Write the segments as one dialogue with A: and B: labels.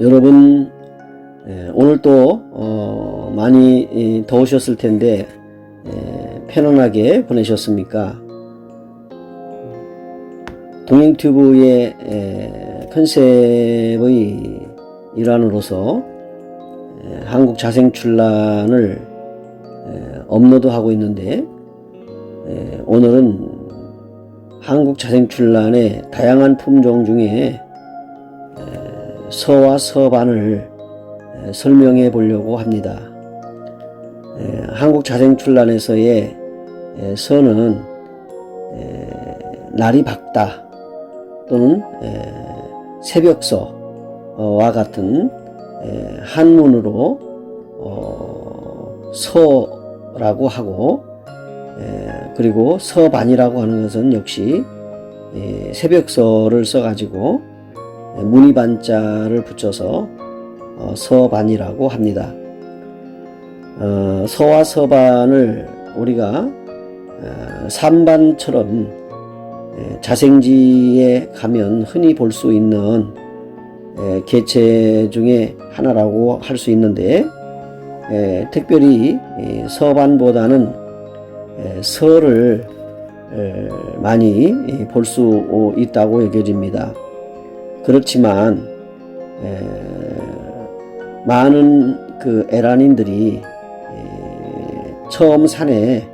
A: 여러분 에, 오늘 또 어, 많이 이, 더우셨을 텐데 에, 편안하게 보내셨습니까? 동행튜브의 에, 컨셉의 일환으로서 에, 한국 자생출란을 에, 업로드하고 있는데 에, 오늘은 한국 자생출란의 다양한 품종 중에 서와 서반을 에, 설명해 보려고 합니다. 에, 한국 자생출란에서의 에, 서는 에, 날이 밝다 또는 에, 새벽서와 같은 에, 한문으로 어, 서라고 하고 에, 그리고 서반이라고 하는 것은 역시 에, 새벽서를 써가지고 에, 무늬 반자를 붙여서 어, 서반이라고 합니다. 어, 서와 서반을 우리가 어, 삼반처럼 에, 자생지에 가면 흔히 볼 수 있는 에, 개체 중에 하나라고 할 수 있는데 에, 특별히 이 서반보다는 에, 서를 에, 많이 볼 수 있다고 여겨집니다. 그렇지만 에, 많은 그 에란인들이 에, 처음 산에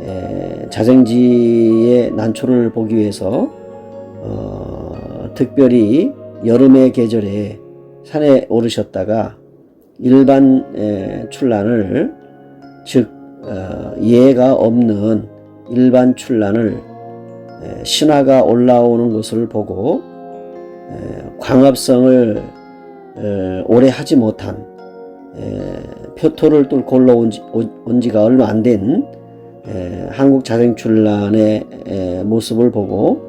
A: 에, 자생지의 난초를 보기 위해서 어, 특별히 여름의 계절에 산에 오르셨다가 일반 에, 출란을 즉 어, 예가 없는 일반 출란을 에, 신화가 올라오는 것을 보고 에, 광합성을 에, 오래 하지 못한 에, 표토를 뚫고 올라온 지, 온 지 가 얼마 안 된 한국 자생출란의 에, 모습을 보고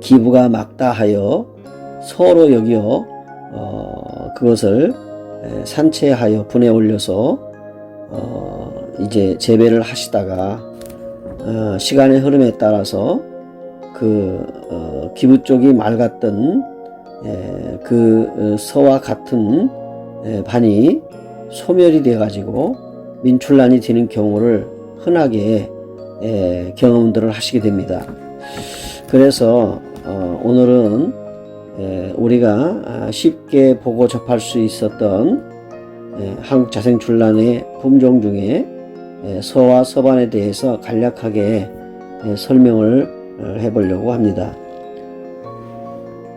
A: 기부가 막다하여 서로 여기어 어, 그것을 에, 산채하여 분에 올려서 어, 이제 재배를 하시다가 어, 시간의 흐름에 따라서 그 어, 기부 쪽이 맑았던 에, 그 어, 서와 같은 에, 반이 소멸이 돼 가지고 민출란이 되는 경우를 흔하게 에, 경험들을 하시게 됩니다. 그래서 어, 오늘은 에, 우리가 아, 쉽게 보고 접할 수 있었던 에, 한국 자생출란의 품종 중에 에, 서와 서반에 대해서 간략하게 에, 설명을 어, 해보려고 합니다.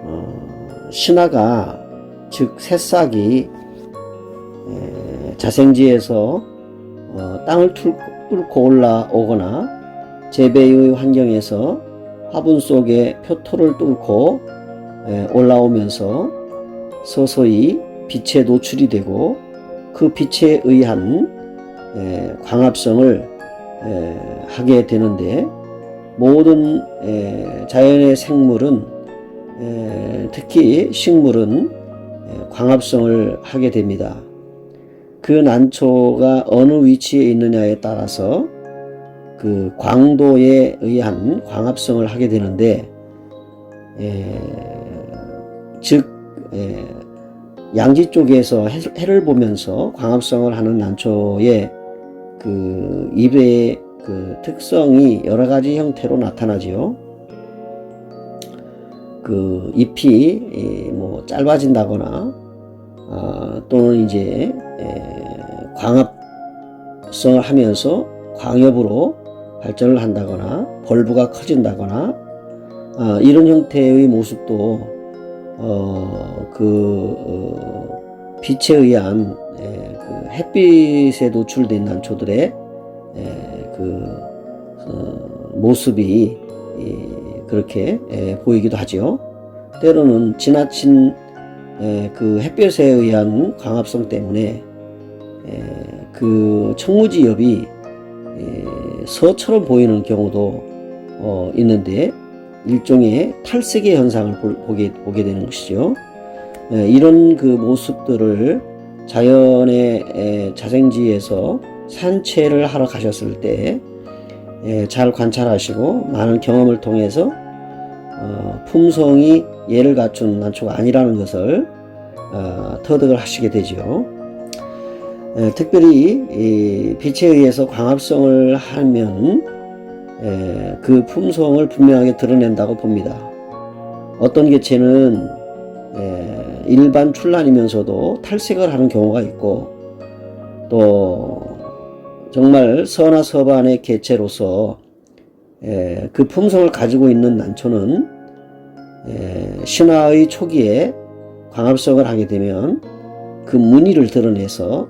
A: 어, 신화가 즉 새싹이 에, 자생지에서 어, 땅을 뚫, 뚫고 올라오거나 재배의 환경에서 화분 속에 표토를 뚫고 에, 올라오면서 서서히 빛에 노출이 되고 그 빛에 의한 에, 광합성을 에, 하게 되는데 모든 에, 자연의 생물은 에, 특히 식물은 에, 광합성을 하게 됩니다. 그 난초가 어느 위치에 있느냐에 따라서 그 광도에 의한 광합성을 하게 되는데 에, 즉 에, 양지 쪽에서 해, 해를 보면서 광합성을 하는 난초의 그 잎의 그 특성이 여러 가지 형태로 나타나지요. 그 잎이 에, 뭐 짧아진다거나 어, 또는 이제 에, 광합성을 하면서 광엽으로 발전을 한다거나 벌브가 커진다거나 어, 이런 형태의 모습도 어, 그 어, 빛에 의한 에, 그 햇빛에 노출된 난초들의 에, 그 어, 모습이 이, 그렇게 에, 보이기도 하지요. 때로는 지나친 에, 그 햇볕에 의한 광합성 때문에 에, 그 청무지엽이 에, 서처럼 보이는 경우도 어, 있는데 일종의 탈색의 현상을 볼, 보게, 보게 되는 것이죠. 에, 이런 그 모습들을 자연의 에, 자생지에서 산채를 하러 가셨을 때 잘 관찰하시고 많은 경험을 통해서 어, 품성이 예를 갖춘 난초가 아니라는 것을 어, 터득을 하시게 되죠. 에, 특별히 이 빛에 의해서 광합성을 하면 에, 그 품성을 분명하게 드러낸다고 봅니다. 어떤 개체는 에, 일반 출란이면서도 탈색을 하는 경우가 있고 또 정말 서나 서반의 개체로서 에, 그 품성을 가지고 있는 난초는 에, 신화의 초기에 광합성을 하게 되면 그 무늬를 드러내서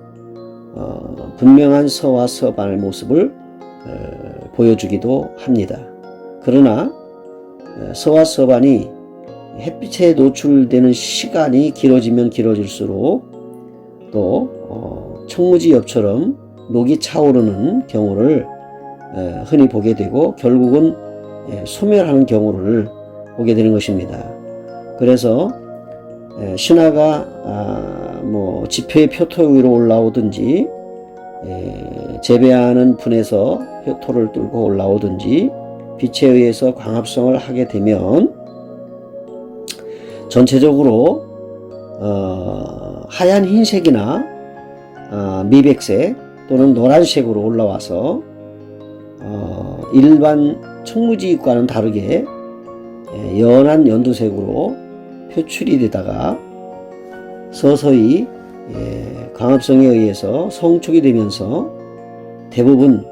A: 어, 분명한 서와 서반의 모습을 어, 보여주기도 합니다. 그러나 어, 서와 서반이 햇빛에 노출되는 시간이 길어지면 길어질수록 또 어, 청무지엽처럼 녹이 차오르는 경우를 에, 흔히 보게 되고 결국은 예, 소멸하는 경우를 보게 되는 것입니다. 그래서 에, 신화가 아, 뭐 지표의 표토 위로 올라오든지 에, 재배하는 분에서 표토를 뚫고 올라오든지 빛에 의해서 광합성을 하게 되면 전체적으로 어, 하얀 흰색이나 아, 미백색 또는 노란색으로 올라와서 어, 일반 청무지과는 다르게 예, 연한 연두색으로 표출이 되다가 서서히 예, 광합성에 의해서 성축이 되면서 대부분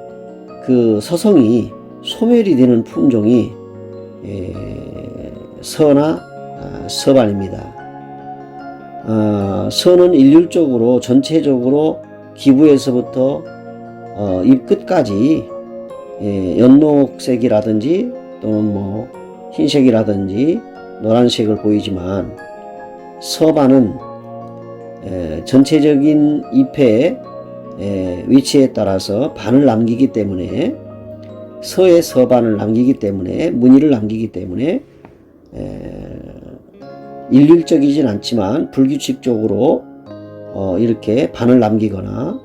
A: 그 서성이 소멸이 되는 품종이 예, 서나 아, 서반입니다. 아, 서는 일률적으로 전체적으로 기부에서부터 어, 잎 끝까지 예, 연녹색이라든지 또는 뭐 흰색이라든지 노란색을 보이지만 서반은 에, 전체적인 잎의 에, 위치에 따라서 반을 남기기 때문에 서의 서반을 남기기 때문에 무늬를 남기기 때문에 에, 일률적이진 않지만 불규칙적으로 어, 이렇게 반을 남기거나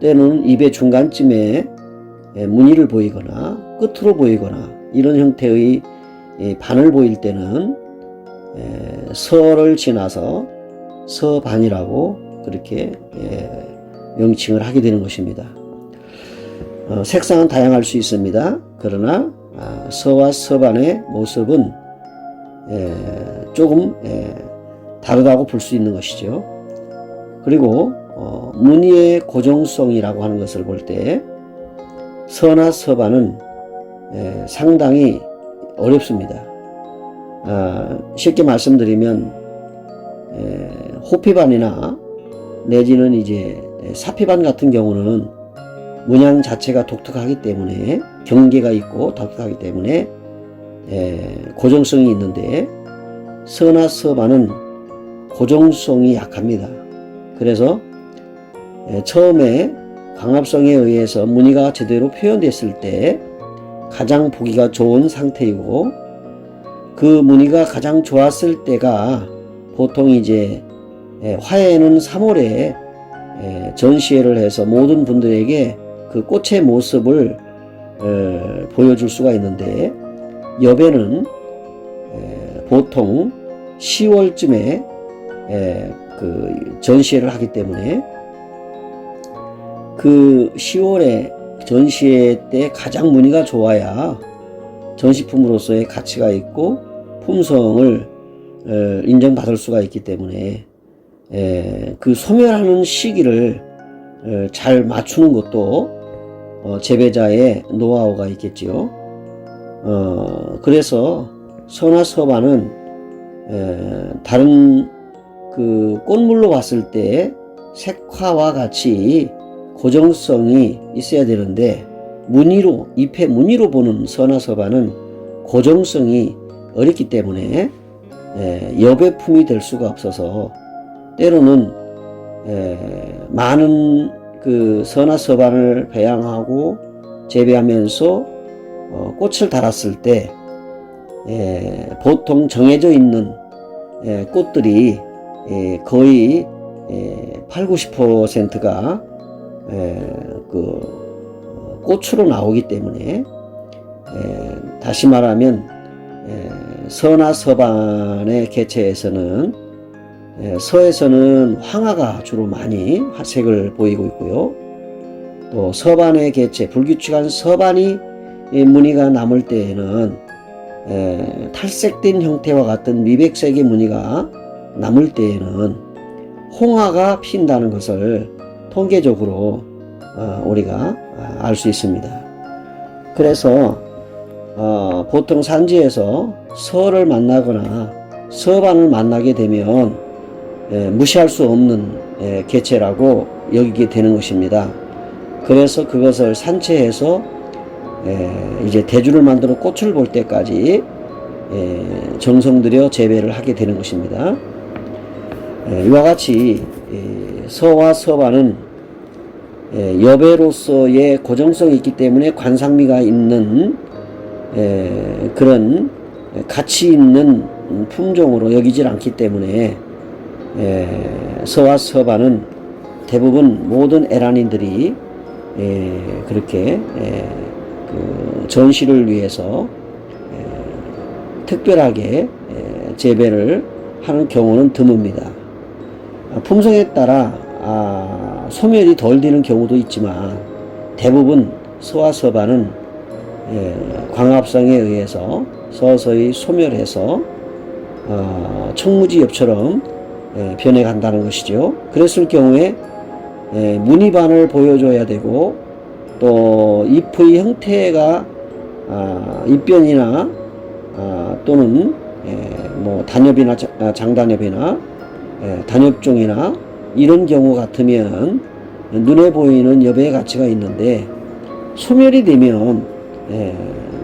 A: 때는 잎의 중간쯤에 에, 무늬를 보이거나 끝으로 보이거나 이런 형태의 이 반을 보일 때는 에, 서를 지나서 서반이라고 그렇게 예, 명칭을 하게 되는 것입니다. 어, 색상은 다양할 수 있습니다. 그러나 아, 서와 서반의 모습은 에, 조금 에, 다르다고 볼 수 있는 것이죠. 그리고 어, 무늬의 고정성이라고 하는 것을 볼 때 서나 서반은 에, 상당히 어렵습니다. 아, 쉽게 말씀드리면 에, 호피반이나 내지는 이제 사피반 같은 경우는 문양 자체가 독특하기 때문에 경계가 있고 독특하기 때문에 에, 고정성이 있는데 서나 서반은 고정성이 약합니다. 그래서 에, 처음에 광합성에 의해서 무늬가 제대로 표현됐을 때 가장 보기가 좋은 상태이고 그 무늬가 가장 좋았을 때가 보통 이제 에, 화해는 3월에 에, 전시회를 해서 모든 분들에게 그 꽃의 모습을 에, 보여줄 수가 있는데 여배는 에, 보통 10월쯤에 에, 그 전시회를 하기 때문에 그 10월에 전시회 때 가장 무늬가 좋아야 전시품으로서의 가치가 있고 품성을 어, 인정받을 수가 있기 때문에 에, 그 소멸하는 시기를 어, 잘 맞추는 것도 어, 재배자의 노하우가 있겠지요. 어, 그래서 서나 서반은 에, 다른 그 꽃물로 봤을 때 색화와 같이 고정성이 있어야 되는데 무늬로 잎의 무늬로 보는 서나 서반은 고정성이 어렵기 때문에 에, 여배품이 될 수가 없어서 때로는 에, 많은 그 서나 서반을 배양하고 재배하면서 어, 꽃을 달았을 때 에, 보통 정해져 있는 에, 꽃들이 에, 거의 에, 8, 90%가 에, 그 어, 꽃으로 나오기 때문에 에, 다시 말하면 에, 서나 서반의 개체에서는 예, 서에서는 황화가 주로 많이 색을 보이고 있고요. 또 서반의 개체, 불규칙한 서반이 이 무늬가 남을 때에는 에, 탈색된 형태와 같은 미백색의 무늬가 남을 때에는 홍화가 핀다는 것을 통계적으로 어, 우리가 알 수 있습니다. 그래서 어, 보통 산지에서 서를 만나거나 서반을 만나게 되면 에, 무시할 수 없는 에, 개체라고 여기게 되는 것입니다. 그래서 그것을 산채해서 에, 이제 대주를 만들어 꽃을 볼 때까지 에, 정성 들여 재배를 하게 되는 것입니다. 에, 이와 같이 에, 서와 서반은 에, 여배로서의 고정성이 있기 때문에 관상미가 있는 에, 그런 가치 있는 품종으로 여기질 않기 때문에 에, 서와 서반은 대부분 모든 에란인들이 에, 그렇게 에, 그 전시를 위해서 에, 특별하게 에, 재배를 하는 경우는 드뭅니다. 아, 품성에 따라 아, 소멸이 덜 되는 경우도 있지만 대부분 서와 서반은 에, 광합성에 의해서 서서히 소멸해서 어, 청무지엽처럼 에, 변해간다는 것이죠. 그랬을 경우에 에, 무늬반을 보여줘야 되고 또 잎의 형태가 아, 잎변이나 아, 또는 에, 뭐 단엽이나 자- 아, 장단엽이나 에, 단엽종이나 이런 경우 같으면 눈에 보이는 엽의 가치가 있는데 소멸이 되면 에,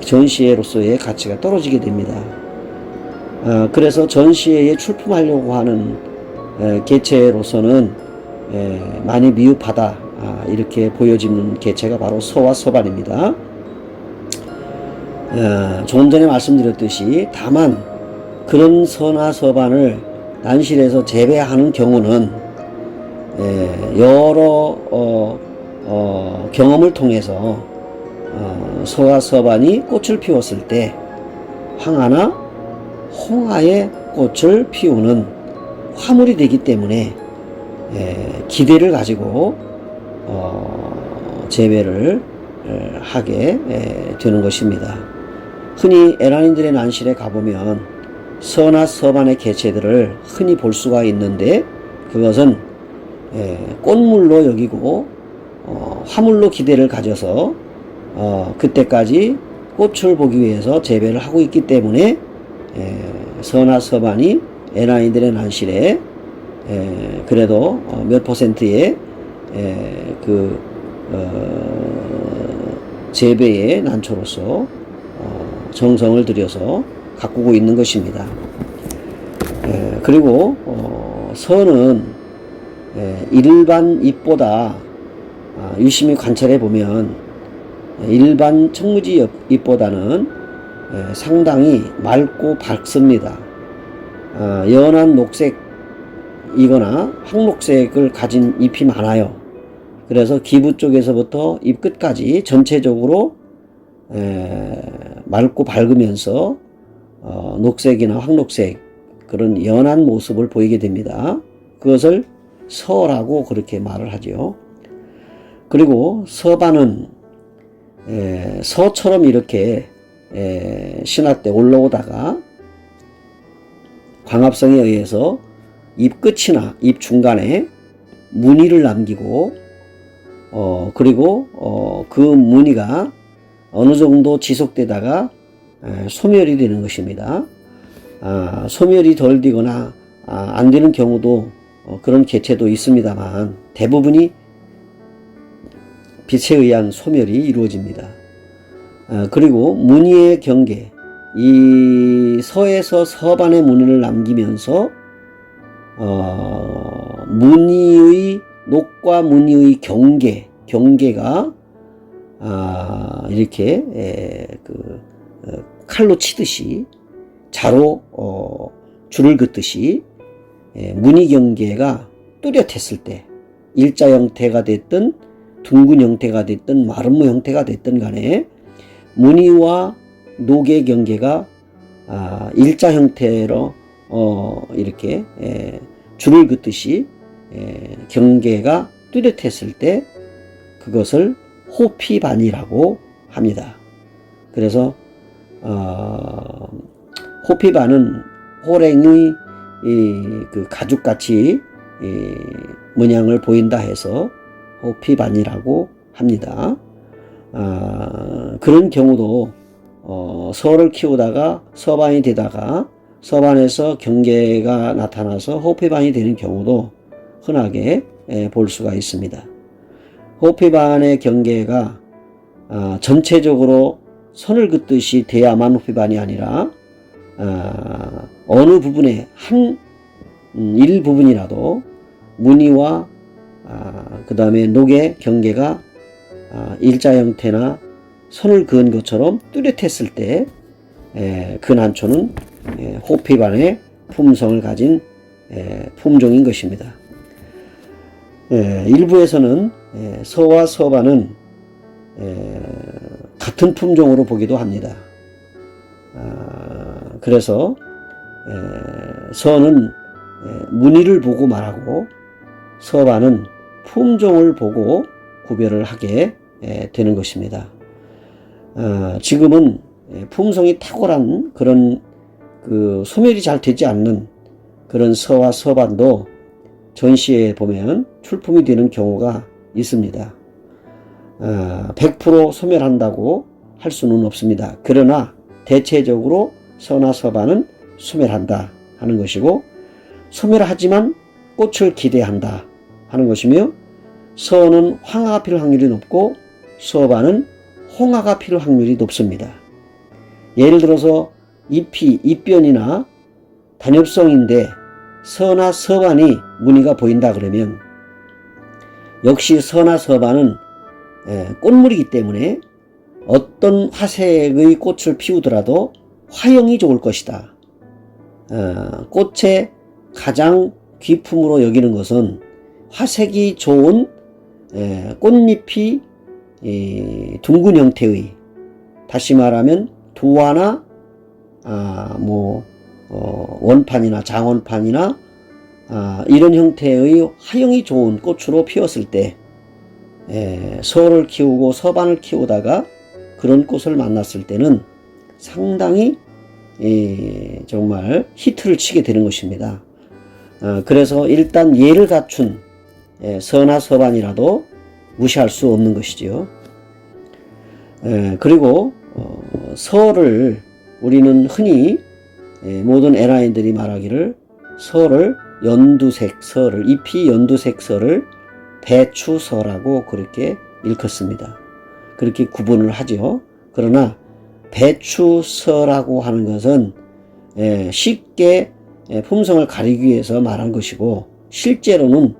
A: 전시회로서의 가치가 떨어지게 됩니다. 아, 그래서 전시회에 출품하려고 하는 에, 개체로서는 에, 많이 미흡하다 아, 이렇게 보여지는 개체가 바로 서와 서반입니다. 어, 조금 전에 말씀드렸듯이 다만 그런 서나 서반을 난실에서 재배하는 경우는 에, 여러 어, 어, 경험을 통해서 어, 서와 서반이 꽃을 피웠을 때 황하나 홍하의 꽃을 피우는 화물이 되기 때문에 에, 기대를 가지고 어, 재배를 에, 하게 에, 되는 것입니다. 흔히 에란인들의 난실에 가보면 서나 서반의 개체들을 흔히 볼 수가 있는데 그것은 에, 꽃물로 여기고 어, 화물로 기대를 가져서 어, 그때까지 꽃을 보기 위해서 재배를 하고 있기 때문에 에, 서나 서반이 에란인들의 난실에 에, 그래도 어, 몇 퍼센트의 에, 그 어, 재배의 난초로서 어, 정성을 들여서 가꾸고 있는 것입니다. 에, 그리고 어, 서는 에, 일반 잎보다 아, 유심히 관찰해 보면 일반 청무지 잎- 잎보다는 에, 상당히 맑고 밝습니다. 아, 연한 녹색이거나 황록색을 가진 잎이 많아요. 그래서 기부 쪽에서부터 잎 끝까지 전체적으로 에, 맑고 밝으면서 어, 녹색이나 황록색 그런 연한 모습을 보이게 됩니다. 그것을 서라고 그렇게 말을 하죠. 그리고 서반은 에, 서처럼 이렇게 에, 신화 때 올라오다가 광합성에 의해서 잎 끝이나 잎 중간에 무늬를 남기고 어 그리고 어, 그 무늬가 어느 정도 지속되다가 에, 소멸이 되는 것입니다. 아, 소멸이 덜 되거나 아, 안 되는 경우도 어, 그런 개체도 있습니다만 대부분이 빛에 의한 소멸이 이루어집니다. 아, 그리고 무늬의 경계, 이 서에서 서반의 무늬를 남기면서 어, 무늬의 녹과 무늬의 경계, 경계가 아, 이렇게 에, 그 어, 칼로 치듯이 자로 어, 줄을 긋듯이 에, 무늬 경계가 뚜렷했을 때 일자 형태가 됐든 둥근 형태가 됐든 마름모 형태가 됐든 간에 무늬와 녹의 경계가 아, 일자 형태로 어, 이렇게 에, 줄을 긋듯이 에, 경계가 뚜렷했을 때 그것을 호피반이라고 합니다. 그래서 어, 호피반은 호랭의 이, 그 가죽같이 이, 문양을 보인다 해서 호피반이라고 합니다. 아, 그런 경우도 어, 서를 키우다가 서반이 되다가 서반에서 경계가 나타나서 호피반이 되는 경우도 흔하게 예, 볼 수가 있습니다. 호피반의 경계가 아, 전체적으로 선을 긋듯이 돼야만 호피반이 아니라 아, 어느 부분에 한 음, 일부분이라도 무늬와 아, 그 다음에 녹의 경계가 아, 일자 형태나 선을 그은 것처럼 뚜렷했을 때 에, 그 난초는 에, 호피반의 품성을 가진 에, 품종인 것입니다. 에, 일부에서는 에, 서와 서반은 에, 같은 품종으로 보기도 합니다. 아, 그래서 에, 서는 에, 무늬를 보고 말하고 서반은 품종을 보고 구별을 하게 에, 되는 것입니다. 아, 지금은 에, 품성이 탁월한 그런 그 소멸이 잘 되지 않는 그런 서와 서반도 전시에 보면 출품이 되는 경우가 있습니다. 아, 100% 소멸한다고 할 수는 없습니다. 그러나 대체적으로 서나 서반은 소멸한다 하는 것이고 소멸하지만 꽃을 기대한다 하는 것이며 서는 황화가 필 확률이 높고 서반은 홍화가 필 확률이 높습니다. 예를 들어서 잎이 잎변이나 단엽성인데 서나 서반이 무늬가 보인다 그러면 역시 서나 서반은 에, 꽃물이기 때문에 어떤 화색의 꽃을 피우더라도 화형이 좋을 것이다. 어, 꽃의 가장 귀품으로 여기는 것은 화색이 좋은 에, 꽃잎이 이, 둥근 형태의 다시 말하면 두화나 아, 뭐 어, 원판이나 장원판이나 아, 이런 형태의 화형이 좋은 꽃으로 피었을 때 에, 서를 키우고 서반을 키우다가 그런 꽃을 만났을 때는 상당히 에, 정말 히트를 치게 되는 것입니다. 어, 그래서 일단 예를 갖춘 에, 서나 서반이라도 무시할 수 없는 것이지요. 에, 그리고 어, 서를 우리는 흔히 에, 모든 에라인들이 말하기를 서를 연두색 서를 잎이 연두색 서를 배추서라고 그렇게 일컫습니다. 그렇게 구분을 하죠. 그러나 배추서라고 하는 것은 에, 쉽게 에, 품성을 가리기 위해서 말한 것이고 실제로는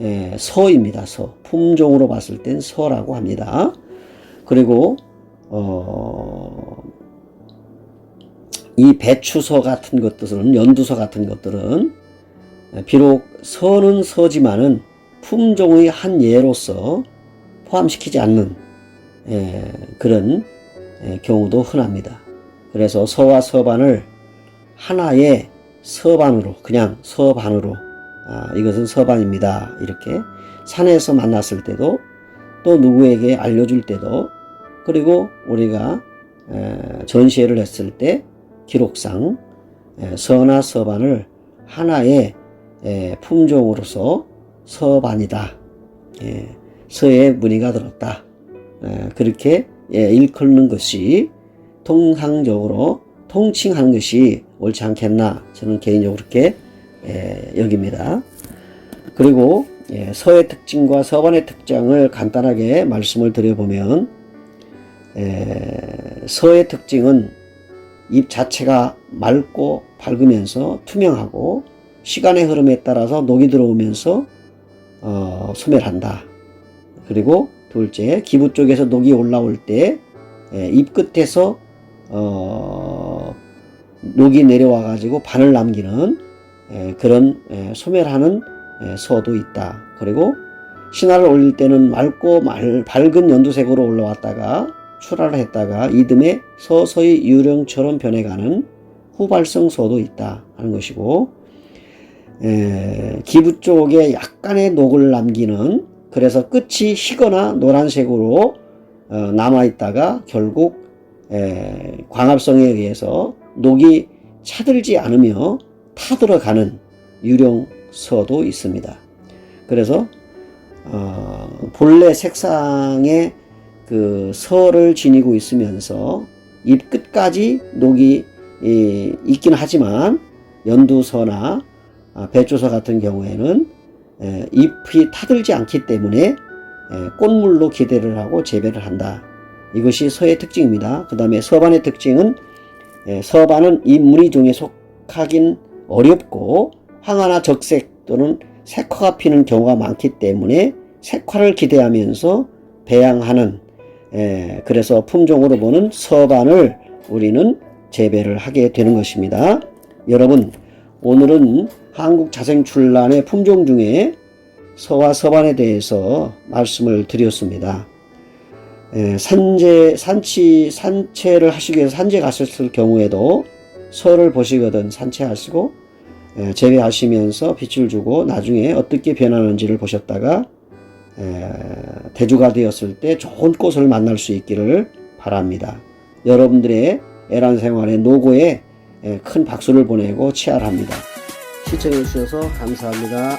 A: 에, 서입니다. 서 품종으로 봤을 땐 서라고 합니다. 그리고 어, 이 배추서 같은 것들은 연두서 같은 것들은 비록 서는 서지만은 품종의 한 예로서 포함시키지 않는 에, 그런 에, 경우도 흔합니다. 그래서 서와 서반을 하나의 서반으로 그냥 서반으로 아, 이것은 서반입니다. 이렇게 산에서 만났을 때도 또 누구에게 알려줄 때도 그리고 우리가 에, 전시회를 했을 때 기록상 에, 서나 서반을 하나의 에, 품종으로서 서반이다. 예, 서에 무늬가 들었다. 에, 그렇게 예, 일컫는 것이 통상적으로 통칭하는 것이 옳지 않겠나 저는 개인적으로 그렇게 예, 여깁니다. 그리고 예, 서의 특징과 서반의 특징을 간단하게 말씀을 드려보면 에, 서의 특징은 잎 자체가 맑고 밝으면서 투명하고 시간의 흐름에 따라서 녹이 들어오면서 어, 소멸한다. 그리고 둘째 기부 쪽에서 녹이 올라올 때잎 끝에서 어, 녹이 내려와 가지고 반을 남기는 에, 그런 에, 소멸하는 에, 서도 있다. 그리고 신화를 올릴 때는 맑고 말, 밝은 연두색으로 올라왔다가 출하를 했다가 이듬해 서서히 유령처럼 변해가는 후발성 서도 있다 하는 것이고 에, 기부 쪽에 약간의 녹을 남기는 그래서 끝이 희거나 노란색으로 어, 남아있다가 결국 에, 광합성에 의해서 녹이 차들지 않으며 타들어가는 유령서도 있습니다. 그래서 어, 본래 색상의 그 서를 지니고 있으면서 잎 끝까지 녹이 이, 있긴 하지만 연두서나 아, 배추서 같은 경우에는 에, 잎이 타들지 않기 때문에 에, 꽃물로 기대를 하고 재배를 한다. 이것이 서의 특징입니다. 그 다음에 서반의 특징은 에, 서반은 이 무늬종에 속하긴 어렵고 황화나 적색 또는 색화가 피는 경우가 많기 때문에 색화를 기대하면서 배양하는 에, 그래서 품종으로 보는 서반을 우리는 재배를 하게 되는 것입니다. 여러분 오늘은 한국 자생출란의 품종 중에 서와 서반에 대해서 말씀을 드렸습니다. 에, 산재 산치 산채를 하시기 위해서 산재 갔을 경우에도 서를 보시거든 산채하시고 에, 재배하시면서 빛을 주고 나중에 어떻게 변하는지를 보셨다가 에, 대주가 되었을 때 좋은 꽃을 만날 수 있기를 바랍니다. 여러분들의 애란 생활의 노고에 에, 큰 박수를 보내고 치열합니다. 시청해 주셔서 감사합니다.